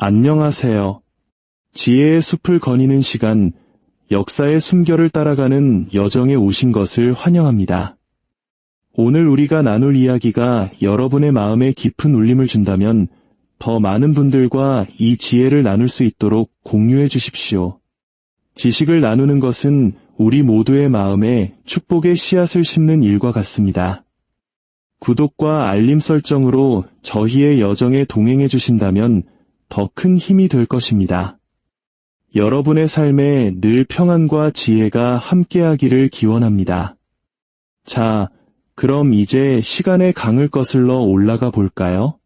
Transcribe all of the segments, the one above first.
안녕하세요. 지혜의 숲을 거니는 시간, 역사의 숨결을 따라가는 여정에 오신 것을 환영합니다. 오늘 우리가 나눌 이야기가 여러분의 마음에 깊은 울림을 준다면 더 많은 분들과 이 지혜를 나눌 수 있도록 공유해 주십시오. 지식을 나누는 것은 우리 모두의 마음에 축복의 씨앗을 심는 일과 같습니다. 구독과 알림 설정으로 저희의 여정에 동행해 주신다면 더 큰 힘이 될 것입니다. 여러분의 삶에 늘 평안과 지혜가 함께하기를 기원합니다. 자, 그럼 이제 시간의 강을 거슬러 올라가 볼까요?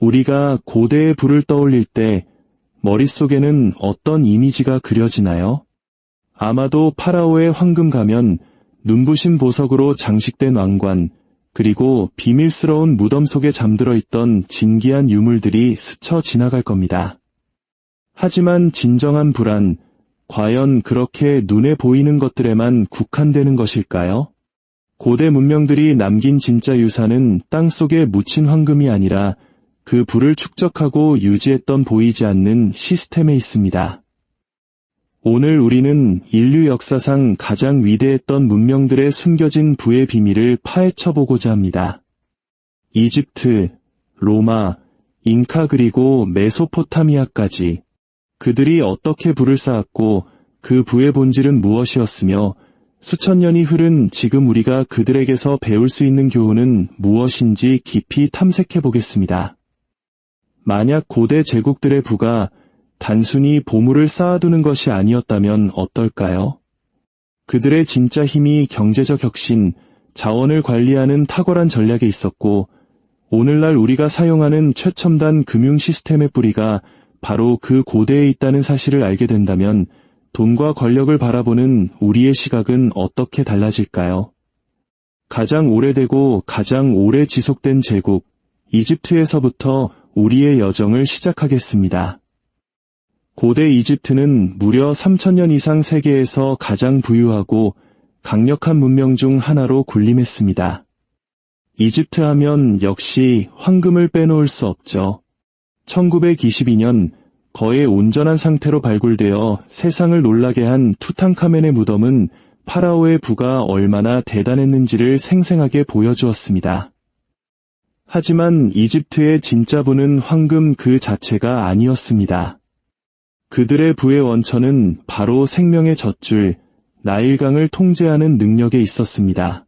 우리가 고대의 불을 떠올릴 때 머릿속에는 어떤 이미지가 그려지나요? 아마도 파라오의 황금 가면, 눈부신 보석으로 장식된 왕관, 그리고 비밀스러운 무덤 속에 잠들어 있던 진기한 유물들이 스쳐 지나갈 겁니다. 하지만 진정한 불안, 과연 그렇게 눈에 보이는 것들에만 국한되는 것일까요? 고대 문명들이 남긴 진짜 유산은 땅 속에 묻힌 황금이 아니라 그 불을 축적하고 유지했던 보이지 않는 시스템에 있습니다. 오늘 우리는 인류 역사상 가장 위대했던 문명들의 숨겨진 부의 비밀을 파헤쳐보고자 합니다. 이집트, 로마, 잉카 그리고 메소포타미아까지 그들이 어떻게 불을 쌓았고 그 부의 본질은 무엇이었으며 수천 년이 흐른 지금 우리가 그들에게서 배울 수 있는 교훈은 무엇인지 깊이 탐색해 보겠습니다. 만약 고대 제국들의 부가 단순히 보물을 쌓아두는 것이 아니었다면 어떨까요? 그들의 진짜 힘이 경제적 혁신, 자원을 관리하는 탁월한 전략에 있었고, 오늘날 우리가 사용하는 최첨단 금융 시스템의 뿌리가 바로 그 고대에 있다는 사실을 알게 된다면 돈과 권력을 바라보는 우리의 시각은 어떻게 달라질까요? 가장 오래되고 가장 오래 지속된 제국, 이집트에서부터 우리의 여정을 시작하겠습니다. 고대 이집트는 무려 3천년 이상 세계에서 가장 부유하고 강력한 문명 중 하나로 군림했습니다. 이집트 하면 역시 황금을 빼놓을 수 없죠. 1922년 거의 온전한 상태로 발굴되어 세상을 놀라게 한 투탕카멘의 무덤은 파라오의 부가 얼마나 대단했는지를 생생하게 보여주었습니다. 하지만 이집트의 진짜 부는 황금 그 자체가 아니었습니다. 그들의 부의 원천은 바로 생명의 젖줄, 나일강을 통제하는 능력에 있었습니다.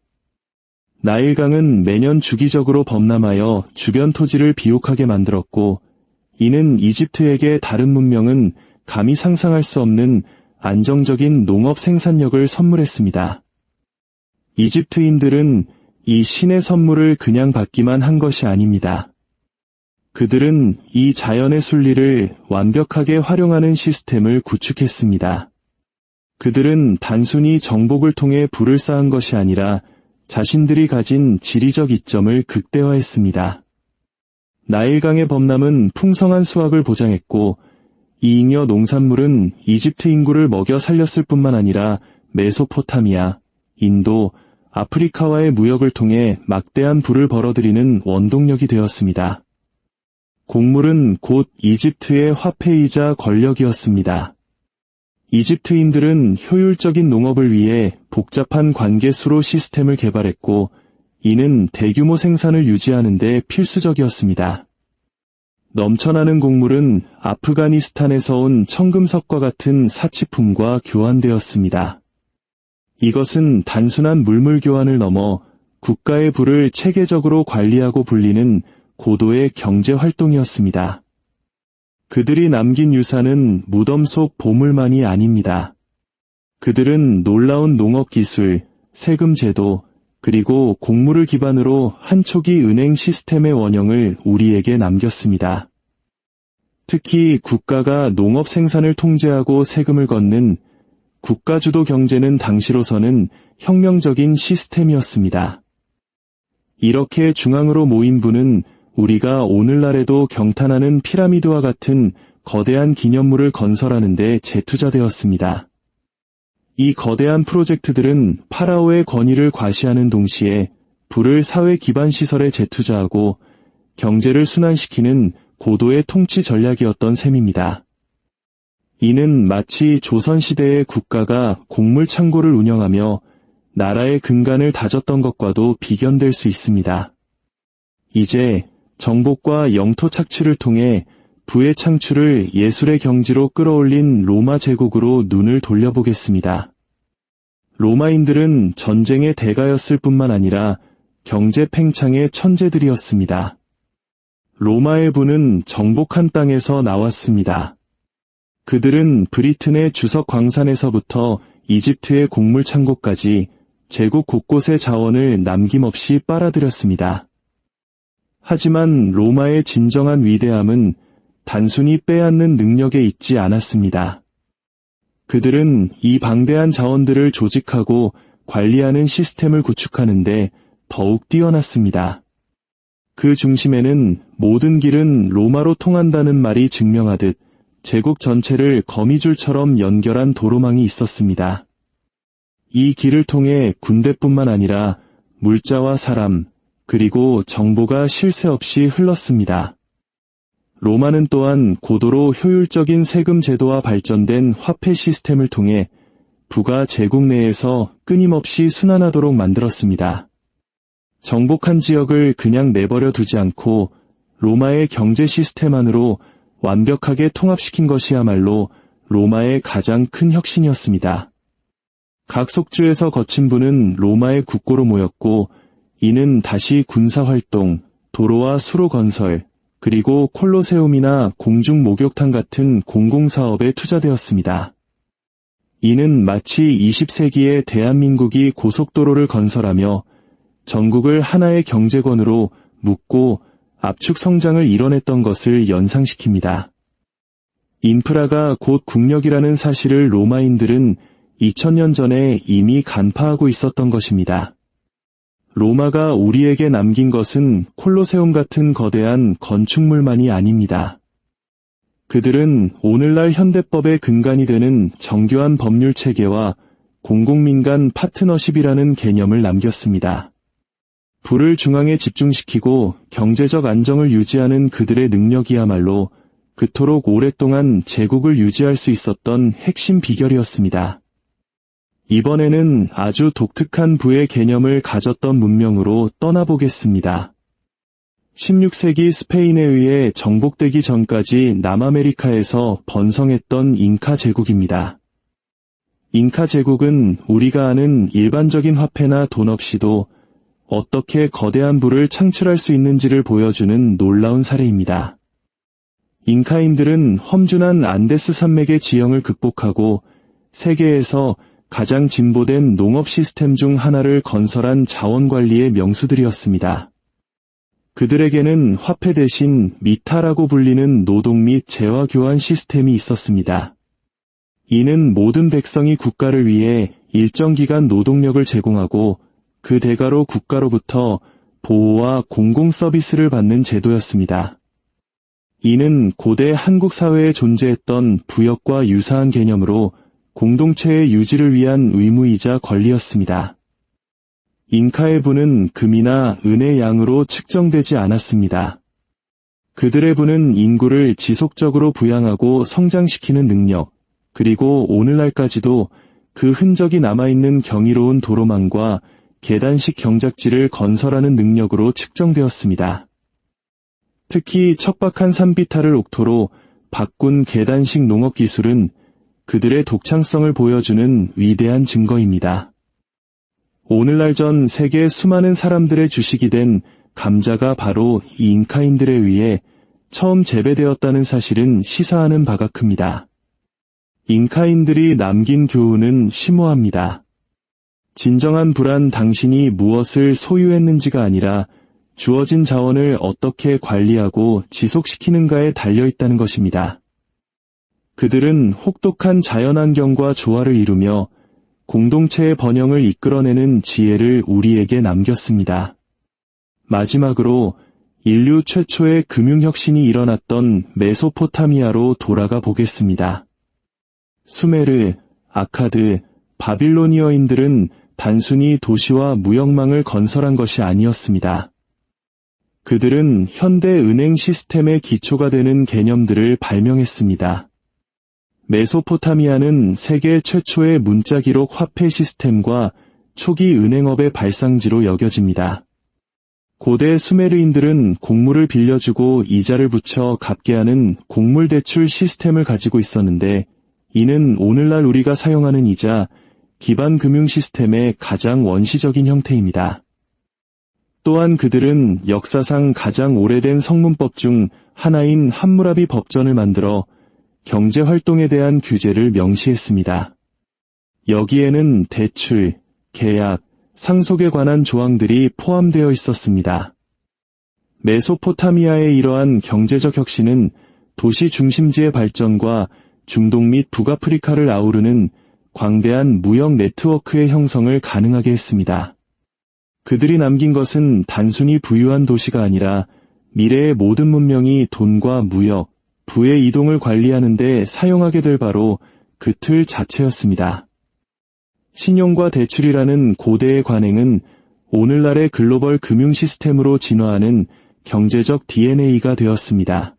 나일강은 매년 주기적으로 범람하여 주변 토지를 비옥하게 만들었고, 이는 이집트에게 다른 문명은 감히 상상할 수 없는 안정적인 농업 생산력을 선물했습니다. 이집트인들은 이 신의 선물을 그냥 받기만 한 것이 아닙니다. 그들은 이 자연의 순리를 완벽하게 활용하는 시스템을 구축했습니다. 그들은 단순히 정복을 통해 불을 쌓은 것이 아니라 자신들이 가진 지리적 이점을 극대화했습니다. 나일강의 범람은 풍성한 수확을 보장했고 이 잉여 농산물은 이집트 인구를 먹여 살렸을 뿐만 아니라 메소포타미아, 인도, 아프리카와의 무역을 통해 막대한 부를 벌어들이는 원동력이 되었습니다. 곡물은 곧 이집트의 화폐이자 권력이었습니다. 이집트인들은 효율적인 농업을 위해 복잡한 관계수로 시스템을 개발했고 이는 대규모 생산을 유지하는 데 필수적이었습니다. 넘쳐나는 곡물은 아프가니스탄에서 온 청금석과 같은 사치품과 교환되었습니다. 이것은 단순한 물물 교환을 넘어 국가의 부를 체계적으로 관리하고 불리는 고도의 경제 활동이었습니다. 그들이 남긴 유산은 무덤 속 보물만이 아닙니다. 그들은 놀라운 농업 기술, 세금 제도, 그리고 곡물을 기반으로 한 초기 은행 시스템의 원형을 우리에게 남겼습니다. 특히 국가가 농업 생산을 통제하고 세금을 걷는 국가주도 경제는 당시로서는 혁명적인 시스템이었습니다. 이렇게 중앙으로 모인 분은 우리가 오늘날에도 경탄하는 피라미드와 같은 거대한 기념물을 건설하는 데 재투자되었습니다. 이 거대한 프로젝트들은 파라오의 권위를 과시하는 동시에 불을 사회 기반 시설에 재투자하고 경제를 순환시키는 고도의 통치 전략이었던 셈입니다. 이는 마치 조선시대의 국가가 곡물 창고를 운영하며 나라의 근간을 다졌던 것과도 비견될 수 있습니다. 이제 정복과 영토 착취를 통해 부의 창출을 예술의 경지로 끌어올린 로마 제국으로 눈을 돌려보겠습니다. 로마인들은 전쟁의 대가였을 뿐만 아니라 경제 팽창의 천재들이었습니다. 로마의 부는 정복한 땅에서 나왔습니다. 그들은 브리튼의 주석 광산에서부터 이집트의 곡물 창고까지 제국 곳곳의 자원을 남김없이 빨아들였습니다. 하지만 로마의 진정한 위대함은 단순히 빼앗는 능력에 있지 않았습니다. 그들은 이 방대한 자원들을 조직하고 관리하는 시스템을 구축하는데 더욱 뛰어났습니다. 그 중심에는 모든 길은 로마로 통한다는 말이 증명하듯 제국 전체를 거미줄처럼 연결한 도로망이 있었습니다. 이 길을 통해 군대뿐만 아니라 물자와 사람, 그리고 정보가 쉴새 없이 흘렀습니다. 로마는 또한 고도로 효율적인 세금 제도와 발전된 화폐 시스템을 통해 부가 제국 내에서 끊임없이 순환하도록 만들었습니다. 정복한 지역을 그냥 내버려 두지 않고 로마의 경제 시스템 안으로 완벽하게 통합시킨 것이야말로 로마의 가장 큰 혁신이었습니다. 각 속주에서 거친 부는 로마의 국고로 모였고 이는 다시 군사활동, 도로와 수로 건설, 그리고 콜로세움이나 공중 목욕탕 같은 공공사업에 투자되었습니다. 이는 마치 20세기의 대한민국이 고속도로를 건설하며 전국을 하나의 경제권으로 묶고 압축 성장을 이뤄냈던 것을 연상시킵니다. 인프라가 곧 국력이라는 사실을 로마인들은 2000년 전에 이미 간파하고 있었던 것입니다. 로마가 우리에게 남긴 것은 콜로세움 같은 거대한 건축물만이 아닙니다. 그들은 오늘날 현대법의 근간이 되는 정교한 법률 체계와 공공민간 파트너십이라는 개념을 남겼습니다. 부를 중앙에 집중시키고 경제적 안정을 유지하는 그들의 능력이야말로 그토록 오랫동안 제국을 유지할 수 있었던 핵심 비결이었습니다. 이번에는 아주 독특한 부의 개념을 가졌던 문명으로 떠나보겠습니다. 16세기 스페인에 의해 정복되기 전까지 남아메리카에서 번성했던 잉카 제국입니다. 잉카 제국은 우리가 아는 일반적인 화폐나 돈 없이도 어떻게 거대한 부를 창출할 수 있는지를 보여주는 놀라운 사례입니다. 잉카인들은 험준한 안데스 산맥의 지형을 극복하고 세계에서 가장 진보된 농업 시스템 중 하나를 건설한 자원관리의 명수들이었습니다. 그들에게는 화폐 대신 미타라고 불리는 노동 및 재화 교환 시스템이 있었습니다. 이는 모든 백성이 국가를 위해 일정 기간 노동력을 제공하고 그 대가로 국가로부터 보호와 공공 서비스를 받는 제도였습니다. 이는 고대 한국 사회에 존재했던 부역과 유사한 개념으로 공동체의 유지를 위한 의무이자 권리였습니다. 잉카의 부는 금이나 은의 양으로 측정되지 않았습니다. 그들의 부는 인구를 지속적으로 부양하고 성장시키는 능력, 그리고 오늘날까지도 그 흔적이 남아있는 경이로운 도로망과 계단식 경작지를 건설하는 능력으로 측정되었습니다. 특히 척박한 산비탈을 옥토로 바꾼 계단식 농업 기술은 그들의 독창성을 보여주는 위대한 증거입니다. 오늘날 전 세계 수많은 사람들의 주식이 된 감자가 바로 이 잉카인들에 의해 처음 재배되었다는 사실은 시사하는 바가 큽니다. 잉카인들이 남긴 교훈은 심오합니다. 진정한 불안 당신이 무엇을 소유했는지가 아니라 주어진 자원을 어떻게 관리하고 지속시키는가에 달려있다는 것입니다. 그들은 혹독한 자연환경과 조화를 이루며 공동체의 번영을 이끌어내는 지혜를 우리에게 남겼습니다. 마지막으로 인류 최초의 금융혁신이 일어났던 메소포타미아로 돌아가 보겠습니다. 수메르, 아카드, 바빌로니어인들은 단순히 도시와 무역망을 건설한 것이 아니었습니다. 그들은 현대 은행 시스템의 기초가 되는 개념들을 발명했습니다. 메소포타미아는 세계 최초의 문자 기록 화폐 시스템과 초기 은행업의 발상지로 여겨집니다. 고대 수메르인들은 곡물을 빌려주고 이자를 붙여 갚게 하는 곡물 대출 시스템을 가지고 있었는데 이는 오늘날 우리가 사용하는 이자 기반 금융 시스템의 가장 원시적인 형태입니다. 또한 그들은 역사상 가장 오래된 성문법 중 하나인 함무라비 법전을 만들어 경제 활동에 대한 규제를 명시했습니다. 여기에는 대출, 계약, 상속에 관한 조항들이 포함되어 있었습니다. 메소포타미아의 이러한 경제적 혁신은 도시 중심지의 발전과 중동 및 북아프리카를 아우르는 광대한 무역 네트워크의 형성을 가능하게 했습니다. 그들이 남긴 것은 단순히 부유한 도시가 아니라 미래의 모든 문명이 돈과 무역, 부의 이동을 관리하는 데 사용하게 될 바로 그 틀 자체였습니다. 신용과 대출이라는 고대의 관행은 오늘날의 글로벌 금융 시스템으로 진화하는 경제적 DNA가 되었습니다.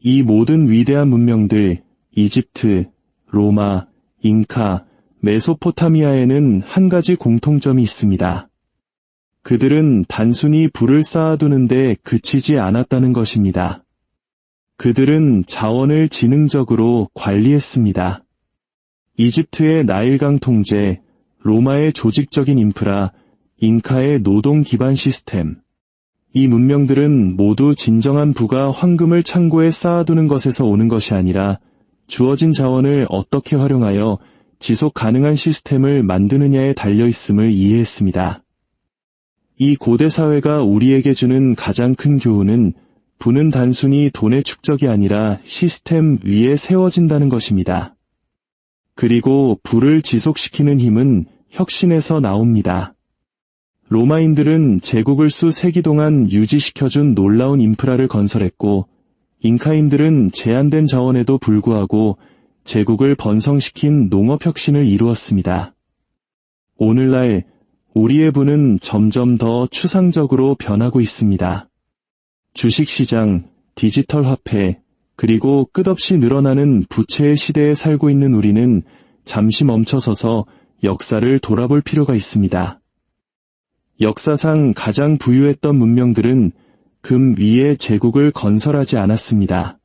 이 모든 위대한 문명들, 이집트, 로마, 잉카, 메소포타미아에는 한 가지 공통점이 있습니다. 그들은 단순히 불을 쌓아두는데 그치지 않았다는 것입니다. 그들은 자원을 지능적으로 관리했습니다. 이집트의 나일강 통제, 로마의 조직적인 인프라, 잉카의 노동 기반 시스템. 이 문명들은 모두 진정한 부가 황금을 창고에 쌓아두는 것에서 오는 것이 아니라 주어진 자원을 어떻게 활용하여 지속 가능한 시스템을 만드느냐에 달려 있음을 이해했습니다. 이 고대 사회가 우리에게 주는 가장 큰 교훈은 부는 단순히 돈의 축적이 아니라 시스템 위에 세워진다는 것입니다. 그리고 부를 지속시키는 힘은 혁신에서 나옵니다. 로마인들은 제국을 수 세기 동안 유지시켜준 놀라운 인프라를 건설했고, 잉카인들은 제한된 자원에도 불구하고 제국을 번성시킨 농업혁신을 이루었습니다. 오늘날 우리의 부는 점점 더 추상적으로 변하고 있습니다. 주식시장, 디지털 화폐, 그리고 끝없이 늘어나는 부채의 시대에 살고 있는 우리는 잠시 멈춰서서 역사를 돌아볼 필요가 있습니다. 역사상 가장 부유했던 문명들은 금 위에 제국을 건설하지 않았습니다.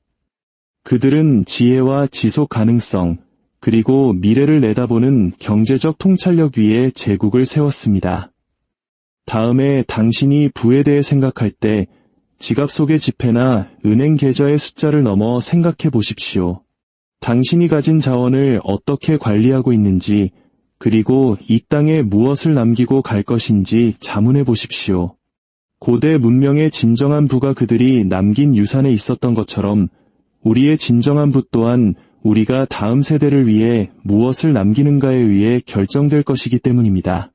그들은 지혜와 지속 가능성, 그리고 미래를 내다보는 경제적 통찰력 위에 제국을 세웠습니다. 다음에 당신이 부에 대해 생각할 때 지갑 속의 지폐나 은행 계좌의 숫자를 넘어 생각해 보십시오. 당신이 가진 자원을 어떻게 관리하고 있는지, 그리고 이 땅에 무엇을 남기고 갈 것인지 자문해 보십시오. 고대 문명의 진정한 부가 그들이 남긴 유산에 있었던 것처럼 우리의 진정한 부 또한 우리가 다음 세대를 위해 무엇을 남기는가에 의해 결정될 것이기 때문입니다.